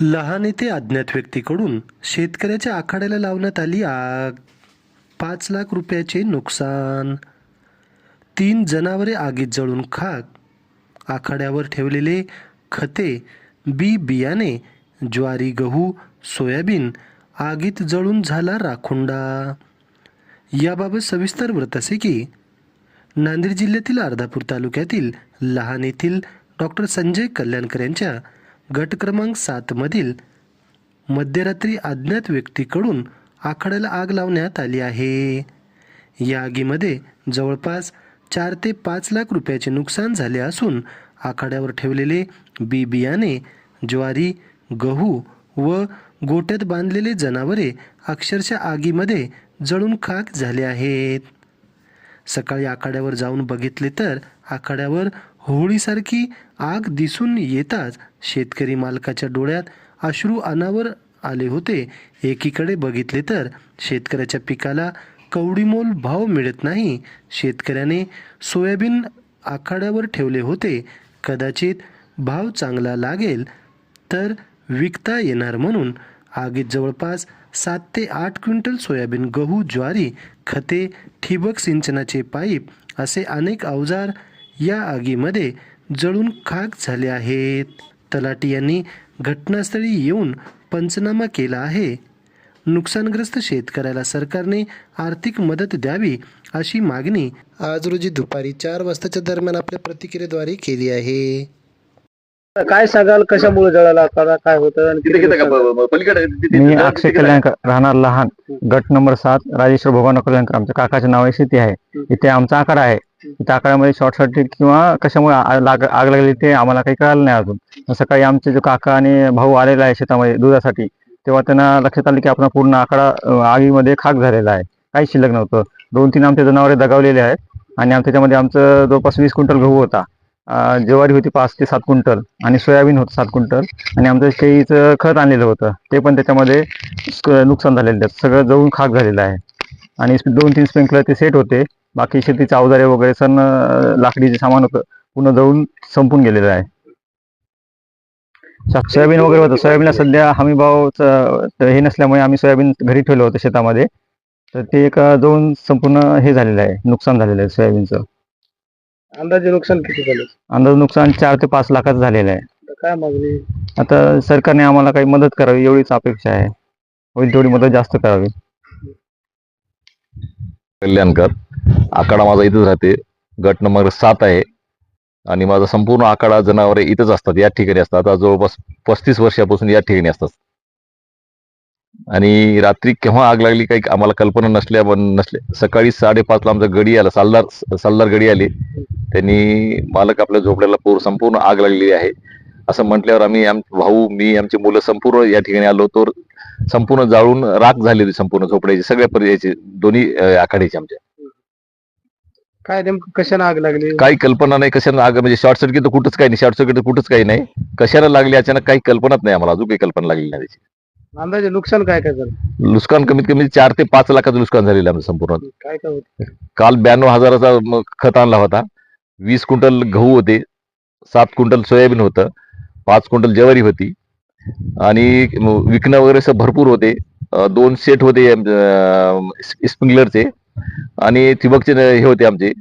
लहान येथे अज्ञात व्यक्तीकडून शेतकऱ्याच्या आखाड्याला लावण्यात आली आग. पाच लाख रुपयाचे नुकसान. तीन जनावरे आगीत जळून खाक. आखाड्यावर ठेवलेले खते बी बियाणे ज्वारी गहू सोयाबीन आगीत जळून झाला राखुंडा. याबाबत सविस्तर व्रत असे की नांदेड जिल्ह्यातील अर्धापूर तालुक्यातील लहान येथील डॉक्टर संजय कल्याणकर यांच्या गट क्रमांक सातमधील मध्यरात्री अज्ञात व्यक्तीकडून आखाड्याला आग लावण्यात आली आहे. या आगीमध्ये जवळपास चार ते पाच लाख रुपयाचे नुकसान झाले असून आखाड्यावर ठेवलेले बी बियाणे ज्वारी गहू व गोट्यात बांधलेले जनावरे अक्षरशः आगीमध्ये जळून खाक झाले आहेत. सकाळी आखाड्यावर जाऊन बघितले तर आखाड्यावर होळीसारखी आग दिसून येताच शेतकरी मालकाच्या डोळ्यात अश्रू अनावर आले होते. एकीकडे बघितले तर शेतकऱ्याच्या पिकाला कवडीमोल भाव मिळत नाही. शेतकऱ्याने सोयाबीन आखाड्यावर ठेवले होते. कदाचित भाव चांगला लागेल तर विकता येणार म्हणून आगीत जवळपास सात ते आठ क्विंटल सोयाबीन गहू ज्वारी खते ठिबक सिंचनाचे पाईप असे अनेक अवजार या आगीमध्ये जळून खाक झाले आहेत. तलाटी यांनी घटनास्थळी येऊन पंचनामा केला आहे. नुकसानग्रस्त शेतकऱ्याला सरकारने आर्थिक मदत द्यावी अशी मागणी आज रोजी दुपारी चार वाजताच्या दरम्यान आपल्या प्रतिक्रियेद्वारे केली आहे. काय सांगाल? कशामुळे जळाला काय होतं आणि किती नुकसान झालं? पलीकडे मी अक्षय कल्याणकर राहणार लहान. गट नंबर सात राजेश्वर भगवान कल्याणकर आमच्या काकाच्या नावाची शेती आहे. इथे आमचा आकडा आहे. इथे आकड्यामध्ये शॉर्ट सर्किट किंवा कशामुळे आ- लाग- आग लागली ते आम्हाला काही कळालं नाही अजून. सकाळी आमचे जो काका आणि भाऊ आलेला आहे शेतामध्ये दुधासाठी तेव्हा त्यांना लक्षात आलं की आपला पूर्ण आकडा अं, आगीमध्ये खाक झालेला आहे. काही शिल्लक नव्हतं. दोन तीन आमचे जनावरे दगावलेले आहेत. आणि आम- त्याच्यामध्ये आमचं जवळपास वीस क्विंटल गहू होता. ज्वारी होती पाच ते सात क्विंटल आणि सोयाबीन होतं सात क्विंटल आणि आमचं शेळीचं खत आणलेलं होतं. ते पण त्याच्यामध्ये नुकसान झालेलं आहे. सगळं जळून खाक झालेलं आहे. आणि दोन तीन स्प्रिंकलर ते सेट होते. बाकी शेतीचे अवजारे वगैरे सण लाकडीचे सामान होतं पूर्ण जळून संपून गेलेलं आहे. सोयाबीन वगैरे होतं. सोयाबीनला सध्या हमी भाव हे नसल्यामुळे आम्ही सोयाबीन घरी ठेवलं होतं शेतामध्ये. तर ते एक जवळून संपूर्ण हे झालेलं आहे. नुकसान झालेलं आहे सोयाबीनचं. अंदाजे नुकसान किती झालं? अंदाज नुकसान चार ते पाच लाखाचं झालेलं आहे. आता काय मागणी? आता सरकारने आम्हाला काही मदत करावी एवढीच अपेक्षा आहे. होईल तेवढी मदत जास्त करावी. कल्याणकर आखाडा माझा इथंच राहते. गट नंबर सात आहे. आणि माझा संपूर्ण आखाडा जनावरे इथंच असतात या ठिकाणी असतात. आता जवळपास पस्तीस वर्षापासून या ठिकाणी असतात. आणि रात्री केव्हा आग लागली काही आम्हाला कल्पना नसल्या नसले सकाळी साडेपाचला आमचा गडी आला सालदार सालदार गडी आले. त्यांनी मालक आपल्या झोपड्याला पूर संपूर्ण आग लागलेली आहे. असं म्हटल्यावर आम्ही आम भाऊ मी आमची मुलं संपूर्ण या ठिकाणी आलो तर संपूर्ण जाळून राख झाली होती संपूर्ण झोपड्याची सगळ्या पर्यायाची दोन्ही आखाड्याची आमच्या. काय नेमकं कशाने आग लागली? काही कल्पना नाही कशाने आग म्हणजे शॉर्ट सर्किट कुठंच काही नाही शॉर्ट सर्किट कुठंच काही नाही. कशाला लागली अचानक काही कल्पनाच नाही आम्हाला अजून काही कल्पना लागली नाही त्याची. अंदाजे नुकसान काय काय झालं? नुकसान कमीत कमी चार ते पाच लाखाचं नुकसान झालेलं आहे आमचं संपूर्ण. काय काय होत? काल ब्याण्णव हजाराचा म- खत आणला होता. वीस क्विंटल गहू होते. सात क्विंटल सोयाबीन होतं. पाच क्विंटल ज्वारी होती. आणि म- विकणं वगैरे असं भरपूर होते. अं, दोन सेट होते अं, स्प्रिंकलरचे आणि ठिबकचे हे होते आमचे.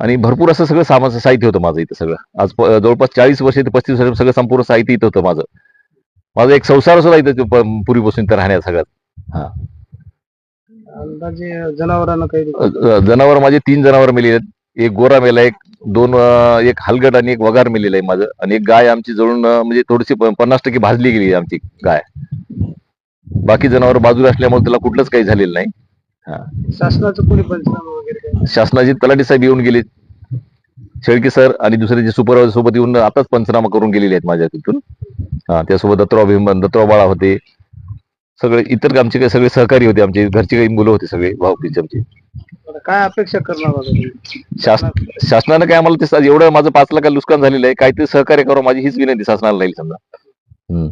आणि भरपूर असं सगळं सामान साहित्य होतं माझं इथं सगळं. आज प- जवळपास चाळीस वर्ष ते पस्तीस वर्ष सगळं संपूर्ण साहित्य इथं होतं माझं. माझा एक संसार सुद्धा इथं पूर्वीपासून इथं राहण्यात सगळ्यात. अंदाजे जनावरांना काही जनावर माझे तीन जनावर मेलेले आहेत. एक गोरा मेला एक दोन एक हलगट आणि एक वगार मेलेलं आहे माझं. आणि एक गाय आमची जळून म्हणजे थोडीशी पन्नास टक्के भाजली गेली आहे आमची गाय. बाकी जनावर बाजूला असल्यामुळे त्याला कुठलंच काही झालेलं नाही. शासनाचं कोणी पंचनामा वगैरे काय शासनाचे तलाठी साहेब येऊन गेले. शेळके सर आणि दुसरे जे सुपरवायझर सोबत येऊन आताच पंचनामा करून गेलेले आहेत माझ्या तिथून. हा त्यासोबत दत्तराव भीमन दत्तराव बाळा होते सगळे इतर आमचे काही सगळे सहकारी होते आमचे घरचे काही मुलं होते सगळे भाऊकीचे आमचे काय अपेक्षा करणार आता तुम्ही? शासन शासनानं काय आम्हाला ते सा- एवढं माझं पाच लाख नुकसान झालेलं आहे काहीतरी सहकार्य करावं माझी हीच विनंती शासनाला राहील समजा हम्म.